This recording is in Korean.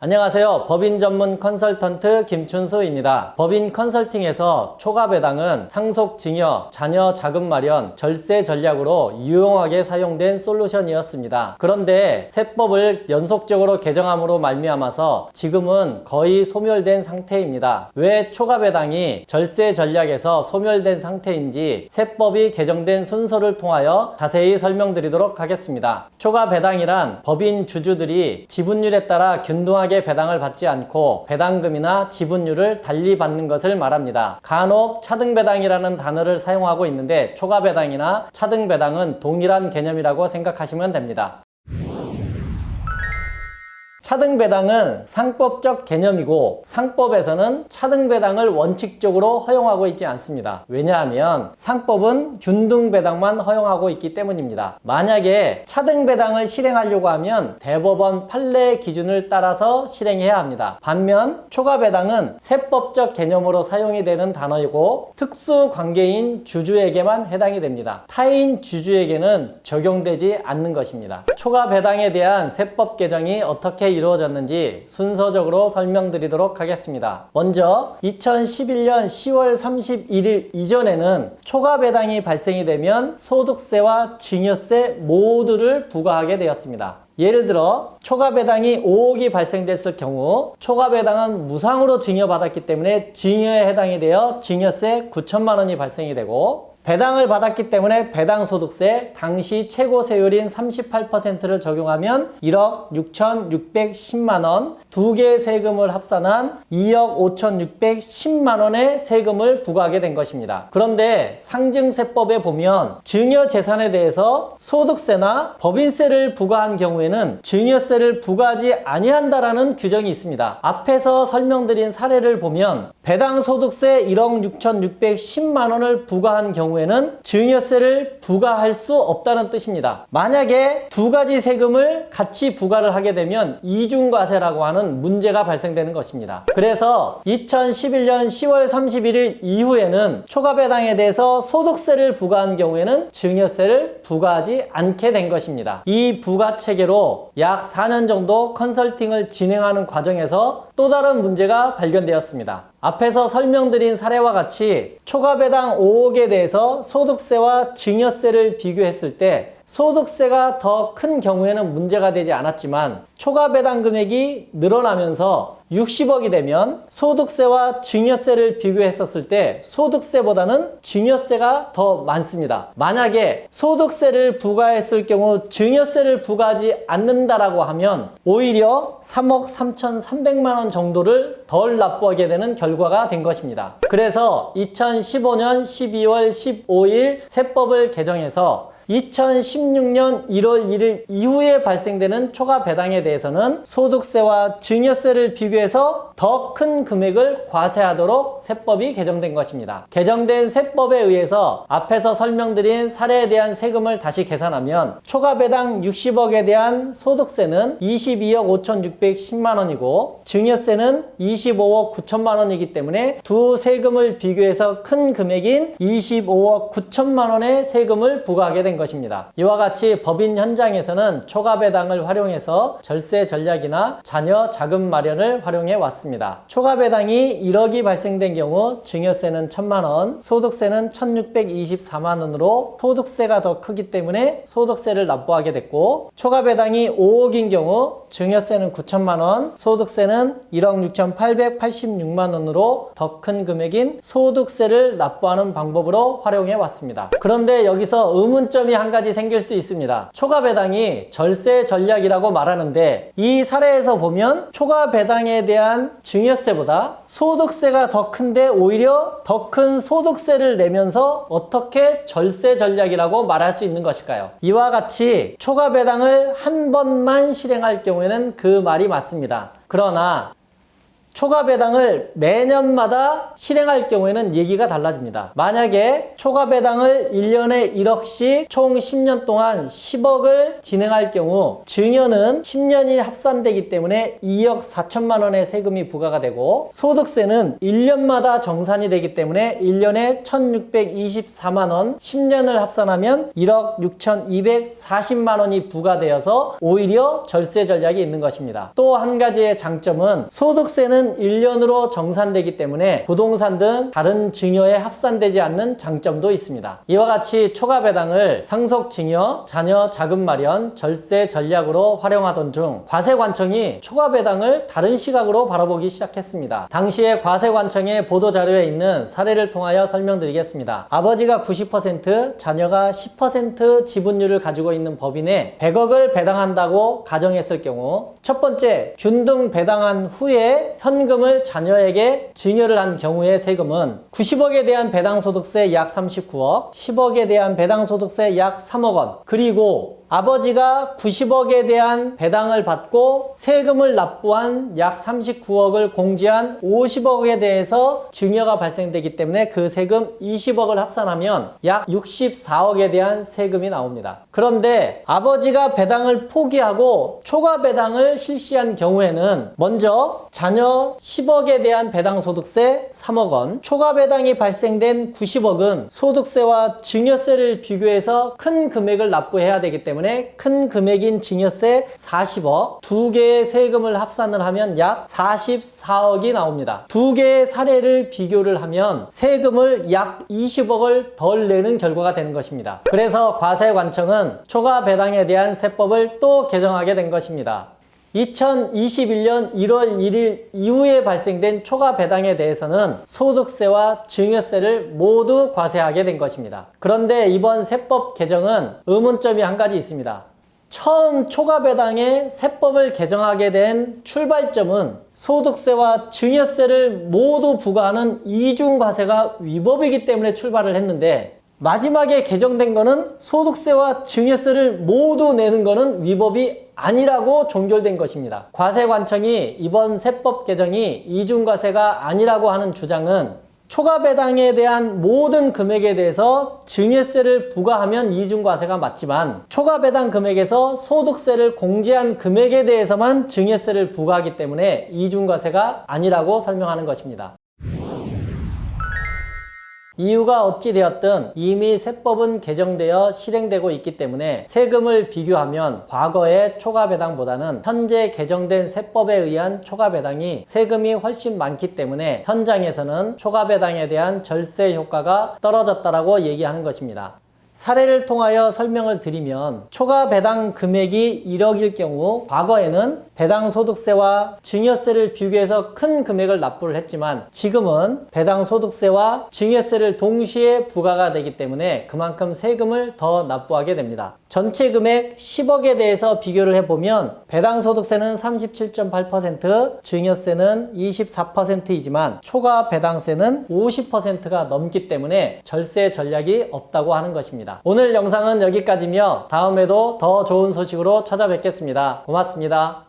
안녕하세요. 법인 전문 컨설턴트 김춘수입니다. 법인 컨설팅에서 초과 배당은 상속 증여, 자녀 자금 마련, 절세 전략으로 유용하게 사용된 솔루션이었습니다. 그런데 세법을 연속적으로 개정함으로 말미암아서 지금은 거의 소멸된 상태입니다. 왜 초과 배당이 절세 전략에서 소멸된 상태인지 세법이 개정된 순서를 통하여 자세히 설명드리도록 하겠습니다. 초과 배당이란 법인 주주들이 지분율에 따라 균등하게 배당을 받지 않고 배당금이나 지분율을 달리 받는 것을 말합니다. 간혹 차등 배당이라는 단어를 사용하고 있는데 초과 배당이나 차등 배당은 동일한 개념이라고 생각하시면 됩니다. 차등 배당은 상법적 개념이고 상법에서는 차등 배당을 원칙적으로 허용하고 있지 않습니다. 왜냐하면 상법은 균등 배당만 허용하고 있기 때문입니다. 만약에 차등 배당을 실행하려고 하면 대법원 판례 기준을 따라서 실행해야 합니다. 반면 초과 배당은 세법적 개념으로 사용이 되는 단어이고 특수 관계인 주주에게만 해당이 됩니다. 타인 주주에게는 적용되지 않는 것입니다. 초과 배당에 대한 세법 개정이 어떻게 이루어졌는지 순서적으로 설명드리도록 하겠습니다. 먼저 2011년 10월 31일 이전에는 초과 배당이 발생이 되면 소득세와 증여세 모두를 부과하게 되었습니다. 예를 들어 초과 배당이 5억이 발생됐을 경우 초과 배당은 무상으로 증여받았기 때문에 증여에 해당이 되어 증여세 9천만 원이 발생이 되고 배당을 받았기 때문에 배당 소득세 당시 최고 세율인 38%를 적용하면 1억 6,610만 원, 두 개의 세금을 합산한 2억 5,610만 원의 세금을 부과하게 된 것입니다. 그런데 상증세법에 보면 증여 재산에 대해서 소득세나 법인세를 부과한 경우에는 증여세를 부과하지 아니한다라는 규정이 있습니다. 앞에서 설명드린 사례를 보면 배당 소득세 1억 6,610만 원을 부과한 경우에 는 증여세를 부과할 수 없다는 뜻입니다. 만약에 두 가지 세금을 같이 부과를 하게 되면 이중과세라고 하는 문제가 발생되는 것입니다. 그래서 2011년 10월 31일 이후에는 초과배당에 대해서 소득세를 부과한 경우에는 증여세를 부과하지 않게 된 것입니다. 이 부과 체계로 약 4년 정도 컨설팅을 진행하는 과정에서 또 다른 문제가 발견되었습니다. 앞에서 설명드린 사례와 같이 초과 배당 5억에 대해서 소득세와 증여세를 비교했을 때 소득세가 더 큰 경우에는 문제가 되지 않았지만 초과 배당 금액이 늘어나면서 60억이 되면 소득세와 증여세를 비교했었을 때 소득세보다는 증여세가 더 많습니다. 만약에 소득세를 부과했을 경우 증여세를 부과하지 않는다라고 하면 오히려 3억 3,300만 원 정도를 덜 납부하게 되는 결과가 된 것입니다. 그래서 2015년 12월 15일 세법을 개정해서 2016년 1월 1일 이후에 발생되는 초과 배당에 대해서는 소득세와 증여세를 비교해서 더 큰 금액을 과세하도록 세법이 개정된 것입니다. 개정된 세법에 의해서 앞에서 설명드린 사례에 대한 세금을 다시 계산하면 초과 배당 60억에 대한 소득세는 22억 5,610만 원이고 증여세는 25억 9천만 원이기 때문에 두 세금을 비교해서 큰 금액인 25억 9천만 원의 세금을 부과하게 된 것입니다. 이와 같이 법인 현장에서는 초과 배당을 활용해서 절세 전략이나 자녀 자금 마련을 활용해 왔습니다. 초과 배당이 1억이 발생된 경우 증여세는 1천만 원, 소득세는 1,624만 원으로 소득세가 더 크기 때문에 소득세를 납부하게 됐고 초과 배당이 5억인 경우 증여세는 9천만 원, 소득세는 1억 6,886만 원으로 더 큰 금액인 소득세를 납부하는 방법으로 활용해 왔습니다. 그런데 여기서 의문 점이 한 가지 생길 수 있습니다. 초과 배당이 절세 전략이라고 말하는데 이 사례에서 보면 초과 배당에 대한 증여세보다 소득세가 더 큰데 오히려 더 큰 소득세를 내면서 어떻게 절세 전략이라고 말할 수 있는 것일까요? 이와 같이 초과 배당을 한 번만 실행할 경우에는 그 말이 맞습니다. 그러나 초과 배당을 매년마다 실행할 경우에는 얘기가 달라집니다. 만약에 초과 배당을 1년에 1억씩 총 10년 동안 10억을 진행할 경우 증여는 10년이 합산되기 때문에 2억 4천만 원의 세금이 부과가 되고 소득세는 1년마다 정산이 되기 때문에 1년에 1624만 원 10년을 합산하면 1억 6240만 원이 부과되어서 오히려 절세 전략이 있는 것입니다. 또 한 가지의 장점은 소득세는 1년으로 정산되기 때문에 부동산 등 다른 증여에 합산되지 않는 장점도 있습니다. 이와 같이 초과 배당을 상속 증여, 자녀 자금 마련, 절세 전략으로 활용하던 중 과세관청이 초과 배당을 다른 시각으로 바라보기 시작했습니다. 당시에 과세관청의 보도 자료에 있는 사례를 통하여 설명드리겠습니다. 아버지가 90%, 자녀가 10% 지분율을 가지고 있는 법인에 100억을 배당한다고 가정했을 경우 첫 번째 균등 배당한 후에 현 금을 자녀에게 증여를 한 경우의 세금은 90억에 대한 배당 소득세 약 39억, 10억에 대한 배당 소득세 약 3억 원, 그리고 아버지가 90억에 대한 배당을 받고 세금을 납부한 약 39억을 공제한 50억에 대해서 증여가 발생되기 때문에 그 세금 20억을 합산하면 약 64억에 대한 세금이 나옵니다. 그런데 아버지가 배당을 포기하고 초과 배당을 실시한 경우에는 먼저 자녀 10억에 대한 배당 소득세 3억 원, 초과 배당이 발생된 90억은 소득세와 증여세를 비교해서 큰 금액을 납부해야 되기 때문에 큰 금액인 증여세 40억, 두 개의 세금을 합산을 하면 약 44억이 나옵니다. 두 개의 사례를 비교를 하면 세금을 약 20억을 덜 내는 결과가 되는 것입니다. 그래서 과세관청은 초과 배당에 대한 세법을 또 개정하게 된 것입니다. 2021년 1월 1일 이후에 발생된 초과 배당에 대해서는 소득세와 증여세를 모두 과세하게 된 것입니다. 그런데 이번 세법 개정은 의문점이 한 가지 있습니다. 처음 초과 배당의 세법을 개정하게 된 출발점은 소득세와 증여세를 모두 부과하는 이중과세가 위법이기 때문에 출발을 했는데 마지막에 개정된 거는 소득세와 증여세를 모두 내는 거는 위법이 아니라고 종결된 것입니다. 과세관청이 이번 세법 개정이 이중과세가 아니라고 하는 주장은 초과 배당에 대한 모든 금액에 대해서 증여세를 부과하면 이중과세가 맞지만 초과 배당 금액에서 소득세를 공제한 금액에 대해서만 증여세를 부과하기 때문에 이중과세가 아니라고 설명하는 것입니다. 이유가 어찌 되었든 이미 세법은 개정되어 실행되고 있기 때문에 세금을 비교하면 과거의 초과 배당보다는 현재 개정된 세법에 의한 초과 배당이 세금이 훨씬 많기 때문에 현장에서는 초과 배당에 대한 절세 효과가 떨어졌다라고 얘기하는 것입니다. 사례를 통하여 설명을 드리면 초과 배당 금액이 1억일 경우 과거에는 배당 소득세와 증여세를 비교해서 큰 금액을 납부를 했지만 지금은 배당 소득세와 증여세를 동시에 부과가 되기 때문에 그만큼 세금을 더 납부하게 됩니다. 전체 금액 10억에 대해서 비교를 해보면 배당 소득세는 37.8%, 증여세는 24%이지만 초과 배당세는 50%가 넘기 때문에 절세 전략이 없다고 하는 것입 니다. 오늘 영상은 여기까지며 다음에도 더 좋은 소식으로 찾아뵙겠습니다. 고맙습니다.